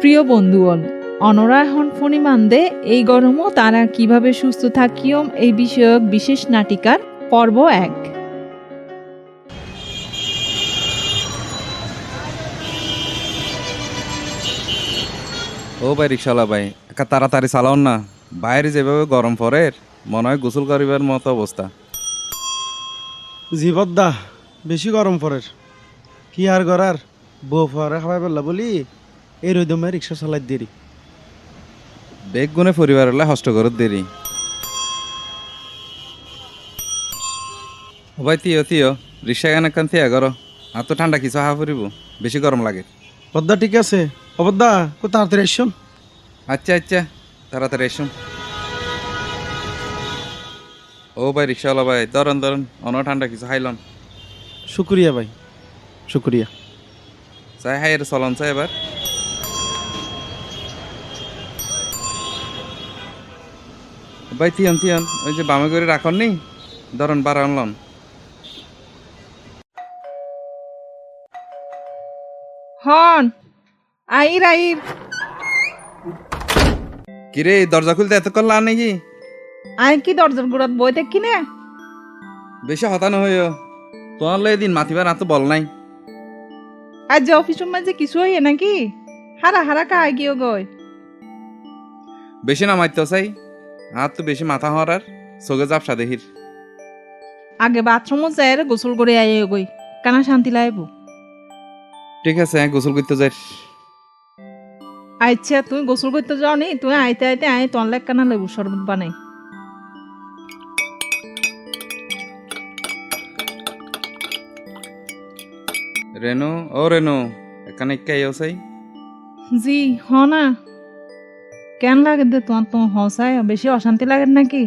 প্রিয় বন্ধুগণ, অনরা এখন ফণিমান্দে, এই গরমও তারা কীভাবে সুস্থ থাকিও এই বিষয়ক বিশেষ নাটিকার পর্ব এক। ও ভাই রিক্সাওয়ালা ভাই তাড়াতাড়ি চালাও না। বাইরে যেভাবে গরম পড়ে, মনে হয় গোসল করিবার মতো অবস্থা। জীবদ্দা বেশি গরম পড়ের কি আর করার? বউ পরে খাবাই পেলা বলি এই রোদমে রিক্সা চালাই দেরি। বেগ গুনে পরিবার হলে হষ্ট করত দেরি। ও ভাই তিয় তিয় রিক্সা কেন কান থিয়া করো? আর তো ঠান্ডা কিছু হা ফুরিব বেশি গরম লাগে। পদ্মা ঠিক আছে। অবদ্দা কো তাড়াতাড়ি এসছুন আচ্ছা আচ্ছা তাড়াতাড়ি এসুন ও ভাই রিক্সাওয়ালা ভাই ধরন ধরন অন ঠান্ডা কিছু খাইলন শুক্রিয়া ভাই শুক্রিয়া। চাই হাই চলন চাই এবার। ভাই থিয়ন থিয়ন ওই যে বামে করে রাখন নি ধরন বার আনলন হন আইর আইর। কিরে দরজা খুলতে এত করলা নাকি আই কি দরজার গুড়াত বই দেখি না বেশি হতানো হইও। তোমার লো এদিন মাতিবার এত বল নাই। আজ যে অফিসের মাঝে কিছু হইয়ে নাকি? হারা হারা কা গিয়ে গয় বেশি না মারতে চাই। আর তো বেশি মাথা হওয়ার আর চোখে জাপসা দেখির। আগে বাথরুমও যায় রে গোসল করে আইয়ে গই। কানা শান্তি লাইব। ঠিক আছে গোসল করতে যাই। আচ্ছা তুমি গোসল করতে যাও নি তুমি আইতে আইতে আই তনলেক কানা লেবু শরবত বানাই। রেনু ও রেনু এখানে কে চাই জি হ না। কেন লাগে দে তোমার তো হসায়? বেশি অশান্তি লাগে নাকি?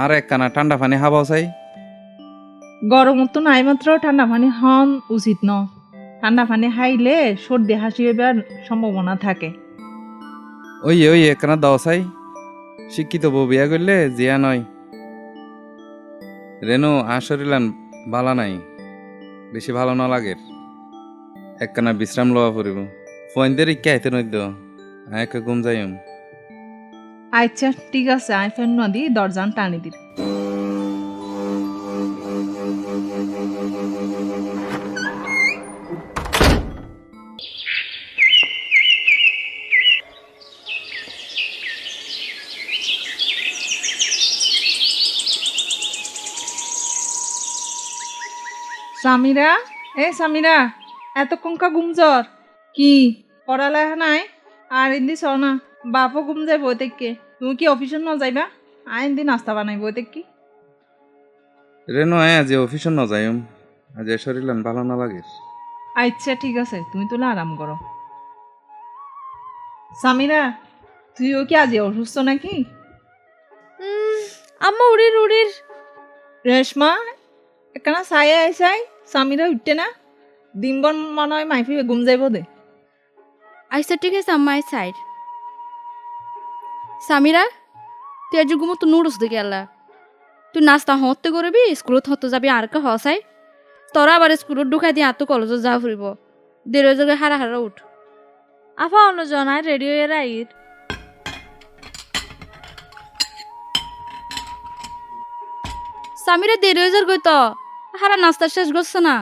আর একখানা ঠান্ডা পানি হাবাও চাই গরম তো নাই মাত্র ঠান্ডা পানি হন উচিত ন। ঠান্ডা পানি খাইলে সর্দি হাসি হইবার সম্ভাবনা থাকে। ওই ওই একখানা দাও চাই শিক্ষিত বউ বিয়া করলে জিয়া নয়। রেনু আসরিলান ভালা নাই। বেশি ভালো না লাগে। একখানা বিশ্রাম লওয়া পড়িব। ফোনদের ইচ্ছা আইতে নইদ আয়কে ঘুম যাইম। আচ্ছা ঠিক আছে আই ফেন নদী দরজান টানি দিল সামিরা? এ সামিরা কা গুমজর কি পড়ালেখা নাই? আর ইন্দি চ না বাপও গুম যায় বই থেকে তুমি কি অফিসে ন যাইবা? আইন দিন নাস্তা বানাই বৈতেক কি রেনু আয় আজি অফিসে ন যাইম। আজ শরীরান ভালো না লাগে আচ্ছা ঠিক আছে তুমি তোলা আরাম করো। সামিরা তুইও কি আজি অসুস্থ নাকি? আম্মা উড়ির উড়ির। রেশমা একখানা চাই। আইসাই সামিরা উঠতে না, দিনবন মনে হয় মাইফি ঘুম যাইব দে। আইসা ঠিক আছে আই সাইড সামিরা তুই আজ ঘুমো তো নুডলস দেখে আল্লাহ তুই নাস্তা হতে করবি স্কুলত হতে যাবি, আর কে হসাই তোরা আবার স্কুলত ঢুকাই দিয়ে আতো কলেজত যা ফুরিব দেড় জায়গায় হারা হারা উঠ। আফা অন্য জনাই রেডিও এর আইর সামিরা দেড় হাজার গই তো। হারা নাস্তা শেষ করছে না।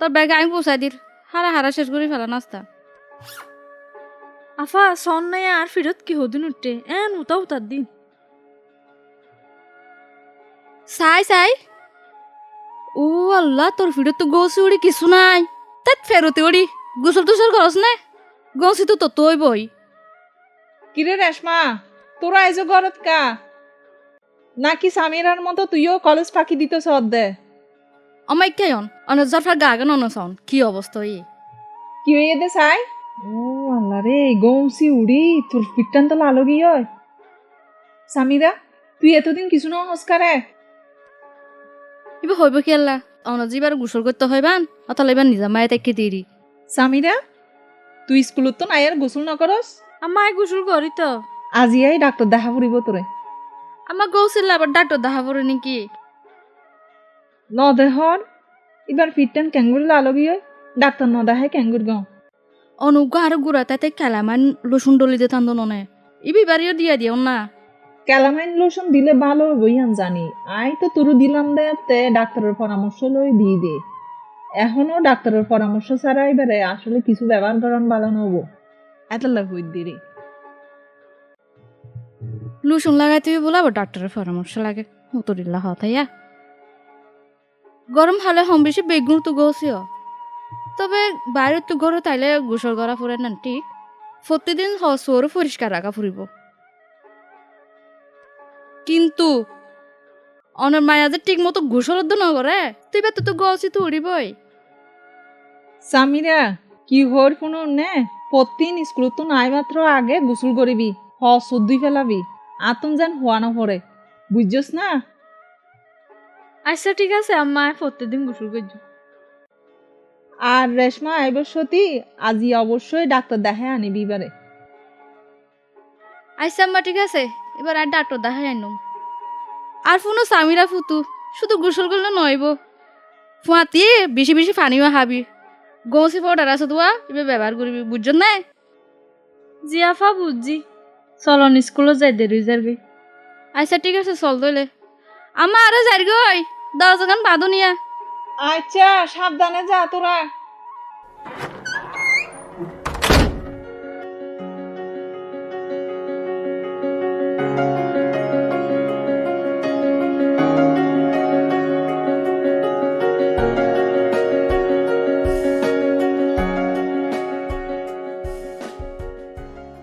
তোর ব্যাগে আমি পৌঁছাই দির। হারা হারা শেষ করে ফেলা নাস্তা। আফা সন নাই আর ফিরত কি হদিন উঠতে? এন উতা উতার দিন। সাই সাই। ও আল্লাহ তোর ফিরত তো গৌসি উড়ি কিছু নাই। তাত ফেরতে উড়ি। গোসল টুসল করস না। গৌসি তো তো তোই বই। কিরে রেশমা? তোরা আইজ ঘরত কা? নাকি সামিরার মতো তুইও কলেজ ফাঁকি দিত সদ দে আমাই কেয়ন অনজার ফার গাগান অনসন কি অবস্থা ই কি হয়ে দে চাই ও আল্লাহ রে গৌসি উড়ি তোর পিটান তো লালো গিয়ে সামিরা তুই এতদিন কিছু না হসকারে ইবে হইব কি আল্লাহ? অনজিবার গোসল করতে হইবান অতালে এবার নিজা মায়ে তাকে দিরি। সামিরা তুই স্কুলত তো নাই আর গোসল নকরস আমায় গোসল করি তো। আজি আই ডাক্তার দেখা ফুরিব তোরে। আমার গৌসিল আবার ডাক্তার দেখা পড়ে নাকি? ন দেহর এবার ফিরতেন ক্যাঙ্গুর লালবি হয় ডাক্তার ন দেখায় ক্যাঙ্গুর গাও। অনুগ্রহ আর গুড়া তাতে কেলামান লসুন ডলি দিয়ে তান্দ ননে। ইবি বাড়িও দিয়া দিও না। ক্যালামাইন লোশন দিলে ভালো আমি জানি। আই তো তুরু দিলাম দে তে ডাক্তারের পরামর্শ লই দিয়ে দে। এখনও ডাক্তারের পরামর্শ ছাড়া এবারে আসলে কিছু ব্যবহার করান ভালো নবো। এত লাভ দিরে। লসুন লাগাইতে বলাবো ডাক্তারের পরামর্শ লাগে। মতরিল্লা হতাইয়া। গরম হলে হম বেশি বেগুন তো গছিও তবে বাইরে তো ঘরে তাইলে গোসল করা ফুরে না, ঠিক? প্রতিদিন হসর পরিষ্কার রাখা ফুরিব। কিন্তু অনের মায়া যে ঠিক মতো গোসল ন করে, তুই বা তো গছি তো উড়িবই। সামিরা, কি হর কোনো নে? প্রতিদিন স্কুল তো নাই মাত্র আগে গোসল করিবি, হ সদ্দুই ফেলাবি। আতন যেন হওয়া না পড়ে বুঝছস না? আচ্ছা ঠিক আছে আম্মা প্রতিদিন গোসল করছি আর রেশমা আইব সতী আজি অবশ্যই ডাক্তার দেখায় আনিবি এবারে আচ্ছা আম্মা ঠিক আছে এবার আর ডাক্তার দেখাই আনম আর ফোনও সামিরা ফুতু শুধু গোসল করলে নইব ফুয়াতি বেশি বেশি পানিও হাবি গৌসি পাউডার আছে তোয়া এবার ব্যবহার করবি বুঝছ না? জিয়াফা বুঝছি। চলন স্কুলত যাই দেরি যাবি। আচ্ছা ঠিক আছে চল দইলে আমা আরে যাই গই দরজাখান গান বাঁধুনিয়া আচ্ছা সাবধানে যা তোরা।